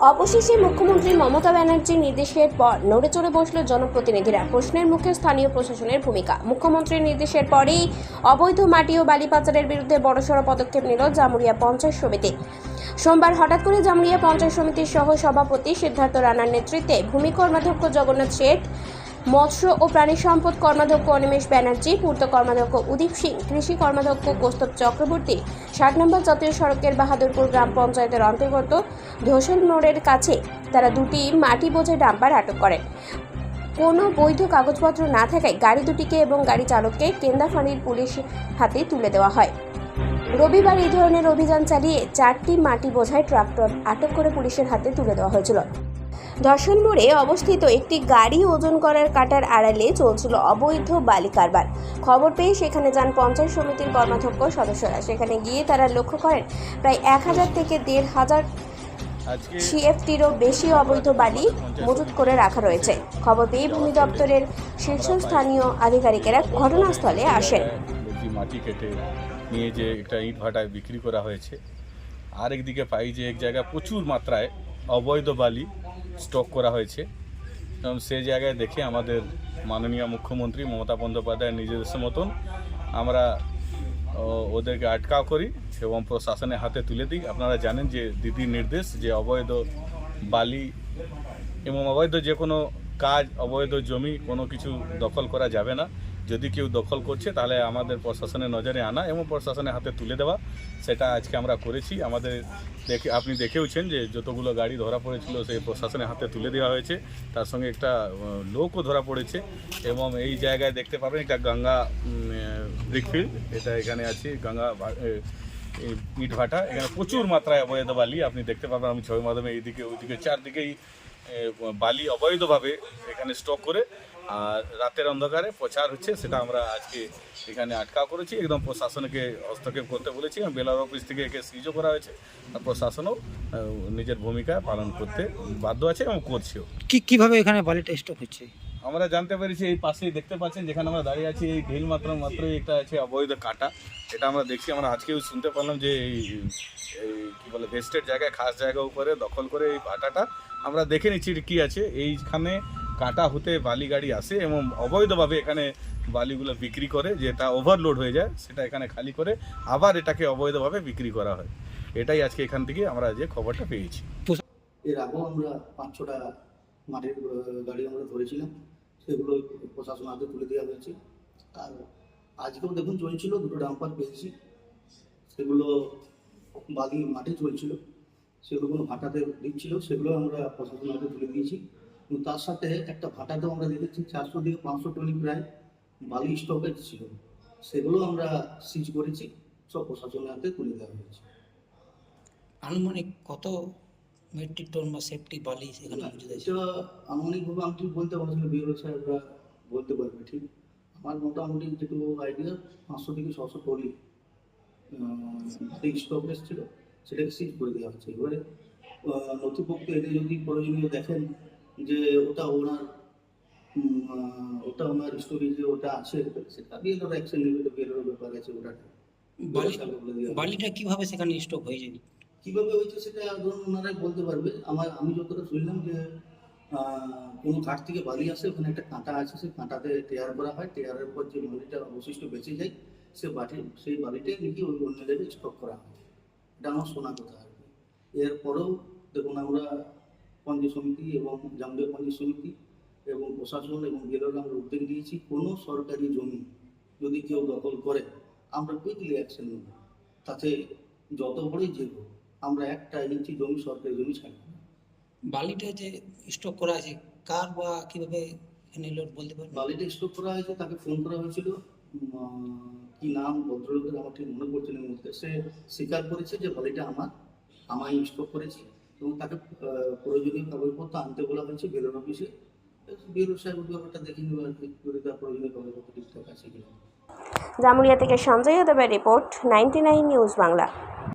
অবশেষে মুখ্যমন্ত্রী মমতা ব্যানার্জির নির্দেশের পর নড়ে চড়ে বসল জনপ্রতিনিধিরা। প্রশ্নের মুখে স্থানীয় প্রশাসনের ভূমিকা। মুখ্যমন্ত্রীর নির্দেশের পরেই অবৈধ মাটি ও বালি পাচারের বিরুদ্ধে বড়সড় পদক্ষেপ নিল জামুরিয়া পঞ্চায়েত সমিতি। সোমবার হঠাৎ করে জামুরিয়া পঞ্চায়েত সমিতির সহ সভাপতি সিদ্ধার্থ রানার নেতৃত্বে ভূমি কর্মাধ্যক্ষ জগন্নাথ শেঠ মৎস্য ও প্রাণী সম্পদ কর্মাধ্যক্ষ অনিমেষ ব্যানার্জি, পূর্ত কর্মাধ্যক্ষ উদীপ সিং, কৃষি কর্মাধ্যক্ষ কৌস্তব চক্রবর্তী, ষাট নম্বর জাতীয় সড়কের বাহাদুরপুর গ্রাম পঞ্চায়েতের অন্তর্গত ধোসল মোড়ের কাছে তারা দুটি মাটি বোঝাই ডাম্পার আটক করেন কোনো বৈধ কাগজপত্র না থাকায় গাড়ি দুটিকে এবং গাড়ি চালককে কেন্দাফানির পুলিশ হাতে তুলে দেওয়া হয়। রবিবার এই ধরনের অভিযান চালিয়ে চারটি মাটি বোঝায় ট্রাক্টর আটক করে পুলিশের হাতে তুলে দেওয়া হয়েছিল। ধর্ষণ মোড়ে অবস্থিত একটি গাড়ি ওজন করার কাটার আড়ালে চলছিল অবৈধ বালি কারবার। খবর পেয়ে সেখানে যান পঞ্চায়েত সমিতির কর্মাধ্যক্ষ সদস্যরা। সেখানে গিয়ে তারা লক্ষ্য করেন প্রায় এক হাজার থেকে দেড় হাজার সিএফটিরও বেশি অবৈধ বালি মজুত করে রাখা রয়েছে। খবর পেয়ে ভূমি দপ্তরের শীর্ষস্থানীয় আধিকারিকেরা ঘটনাস্থলে আসেন। মাটি কেটে নিয়ে যে একটা ইট ভাটায় বিক্রি করা হয়েছে আর একদিকে পাই যে এক জায়গায় প্রচুর মাত্রায় অবৈধ বালি স্টক করা হয়েছে। এবং সেই জায়গায় দেখে আমাদের মাননীয় মুখ্যমন্ত্রী মমতা বন্দ্যোপাধ্যায়ের নিজস্ব মতন আমরা ওদেরকে আটকাও করি এবং প্রশাসনের হাতে তুলে দিই। আপনারা জানেন যে দিদির নির্দেশ যে অবৈধ বালি এবং অবৈধ যে কোনো কাজ, অবৈধ জমি কোনো কিছু দখল করা যাবে না। যদি কেউ দখল করছে, তাহলে আমাদের প্রশাসনের নজরে আনা এবং প্রশাসনের হাতে তুলে দেওয়া। সেটা আজকে আমরা করেছি। আমাদের দেখে, আপনি দেখেওছেন যে যতগুলো গাড়ি ধরা পড়েছিল, সেই প্রশাসনের হাতে তুলে দেওয়া হয়েছে। তার সঙ্গে একটা লোকও ধরা পড়েছে এবং এই জায়গায় দেখতে পাবেন একটা গঙ্গা ব্রিকফিল্ড এটা এখানে আছে, গঙ্গা ইট ভাটা এখানে প্রচুর মাত্রায় অবৈধ বালি আপনি দেখতে পাবেন। আমি ছবির মাধ্যমে এইদিকে, ওইদিকে, চারদিকেই বালি অবৈধভাবে এখানে স্টক করে আর রাতের অন্ধকারে প্রচার হচ্ছে সেটা আমরা আজকে এখানে আটকা করেছি। একদম প্রশাসনকে হস্তক্ষেপ করতে বলেছি এবং বেলার অফিস থেকে একে সিজও করা হয়েছে। আর প্রশাসনও নিজের ভূমিকা পালন করতে বাধ্য আছে এবং করছেও। কি কীভাবে এখানে বালিটা স্টক হচ্ছে? আমরা জানতে পেরেছি এই পাশেই দেখতে পাচ্ছেন যেখানে আমরা দাঁড়িয়ে আছি এই ঢিল মাত্র মাত্রই একটা আছে অবৈধ কাটা। এটা আমরা দেখছি আমরা আজকেও শুনতে পারলাম যে এই কী বলে ভেস্টের জায়গায় খাস জায়গা উপরে দখল করে এই ভাটাটা। আমরা দেখে নিচ্ছি কি আছে। এইখানে কাটা হতে বালি গাড়ি আসে এবং অবৈধভাবে এখানে বালিগুলো বিক্রি করে, যেটা ওভারলোড হয়ে যায়, সেটা এখানে খালি করে আবার এটাকে অবৈধভাবে বিক্রি করা হয়। এটাই আজকে এখান থেকে আমরা যে খবরটা পেয়েছি। এর আগেও আমরা পাঁচ ছটা মাটির গাড়ি আমরা ধরেছিলাম, সেগুলো প্রশাসন হাতে তুলে দেওয়া হয়েছে। আর আজকেও দেখুন চলছিল, দুটো ডাম্পার পেয়েছি, সেগুলো বালি মাটি চলছিল, সেগুলো কোনো ভাটাতে দিচ্ছিল, সেগুলো আমরা প্রশাসন হাতে তুলে দিয়েছি। এবং তার সাথে একটা ভাটাতেও আমরা দেখেছি চারশো থেকে পাঁচশো টনি প্রায় বালি স্টকেজ ছিল। সেগুলো আমরা সিজ করেছি সব প্রশাসনের হাতে তুলে দেওয়া হয়েছে। আনুমানিক কত মেট্রিক টন বা সেফটি বালি সেখানে আনুমানিকভাবে আমি ঠিক বলতে পারছি না বিওরো সাহেবরা বলতে পারবে ঠিক? আমার মোটামুটি যেটুকু আইডিয়া পাঁচশো থেকে ছশো টনি স্টক ছিল সেটাকে সিজ করে দেওয়া হচ্ছে। এবারে নথিপত্র এনে যদি প্রয়োজনীয় দেখেন যে ওটা ওনার ওটা ওনার স্টোরেজে ওটা আছে সেটা বিএলওর অ্যাকশন নেবে এটা বিএলওর ব্যাপার আছে ওটা। বালিটা কীভাবে সেখানে স্টক হয়ে যায়? কীভাবে হয়েছে সেটা ধরুন ওনারাই বলতে পারবে। আমার আমি যতটা শুনলাম যে কোনো ঘাট থেকে বালি আসে ওখানে একটা কাঁটা আছে সেই কাঁটাতে টেয়ার করা হয়। টেয়ারের পর যে বালিটা অবশিষ্ট বেঁচে যায় সে বাটি সেই বালিটাই নাকি ওই অন্য জায়গায় স্টক করা হয়। এটা আমার শোনা কথা আর কি। এরপরেও দেখুন আমরা পঞ্চায়েত সমিতি এবং জামুরিয়া পঞ্চায়েত সমিতি এবং প্রশাসন এবং বিএলওরা আমরা উদ্যোগ দিয়েছি কোনো সরকারি জমি যদি কেউ দখল করে আমরা কুইকলি অ্যাকশন নেব। তাতে যত বড়ই যে আমরা একটা ইঞ্চি জমি সরকারি জমি ছাড়ব বালিটা যে স্টক করা আছে কার বা কীভাবে এখানে বলতে পারবেন? বালিটা স্টক করা হয়েছে তাকে ফোন করা হয়েছিল। কি নাম ভদ্রলোকের আমার ঠিক মনে পড়ছে না। সে স্বীকার করেছে যে বালিটা আমার আমায় স্টক করেছি। এবং তাকে প্রয়োজনীয় কাগজপত্র আনতে বলা হয়েছে বেরোন অফিসে। বেলোর সাহেব ব্যাপারটা দেখে নেবে আর কি তার প্রয়োজনীয় কাগজপত্র ঠিকঠাক আছে কিনা। জামুরিয়া থেকে সঞ্জয় দেবের রিপোর্ট, নাইনটি নিউজ বাংলা।